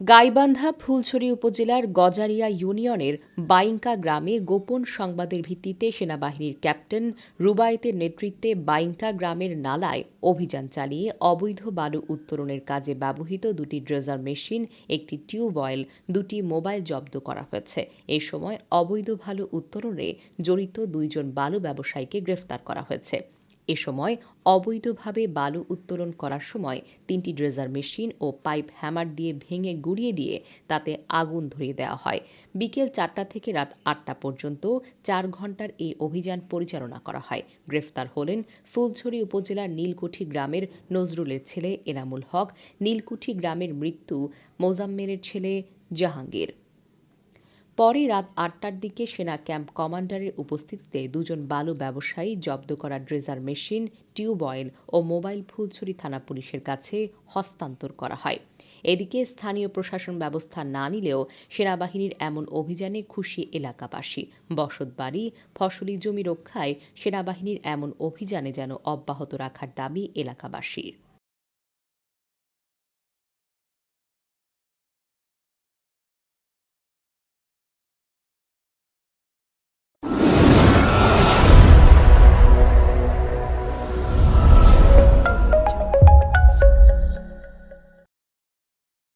গাইবান্ধা ফুলছড়ি উপজেলার গজারিয়া ইউনিয়নের বাইঙ্কা গ্রামে গোপন সংবাদের ভিত্তিতে সেনাবাহিনীর ক্যাপ্টেন রুবায়েতের নেতৃত্বে বাইঙ্কা গ্রামের নালায় অভিযান চালিয়ে অবৈধ বালু উত্তোলনের কাজে ব্যবহৃত দুটি ড্রেজার মেশিন, একটি টিউবওয়েল দুটি মোবাইল জব্দ করা হয়েছে। এ সময় অবৈধ বালু উত্তোলনে জড়িত দুইজন বালু ব্যবসায়ীকে গ্রেফতার করা হয়েছে। এ সময় অবৈধভাবে বালু উত্তোলন করার সময় তিনটি ড্রেজার মেশিন ও পাইপ হ্যামার দিয়ে ভেঙে গুড়িয়ে দিয়ে তাতে আগুন ধরিয়ে দেওয়া হয়। বিকেল চারটা থেকে রাত আটটা পর্যন্ত চার ঘণ্টার এই অভিযান পরিচালনা করা হয়। গ্রেফতার হলেন ফুলছড়ি উপজেলার নীলকুঠি গ্রামের নজরুলের ছেলে এনামুল হক। নীলকুঠি গ্রামের মৃত্যু মোজাম্মেলের ছেলে জাহাঙ্গীর। পরে রাত আটটার দিকে সেনা ক্যাম্প কমান্ডারের উপস্থিতিতে দুজন বালু ব্যবসায়ী জব্দ করা ড্রেজার মেশিন টিউবওয়েল ও মোবাইল ফুলছড়ি থানা পুলিশের কাছে হস্তান্তর করা হয়। এদিকে স্থানীয় প্রশাসন ব্যবস্থা না নিলেও সেনাবাহিনীর এমন অভিযানে খুশি এলাকাবাসী। বসতবাড়ি, ফসলি জমি রক্ষায় সেনাবাহিনীর এমন অভিযানে যেন অব্যাহত রাখার দাবি এলাকাবাসীর।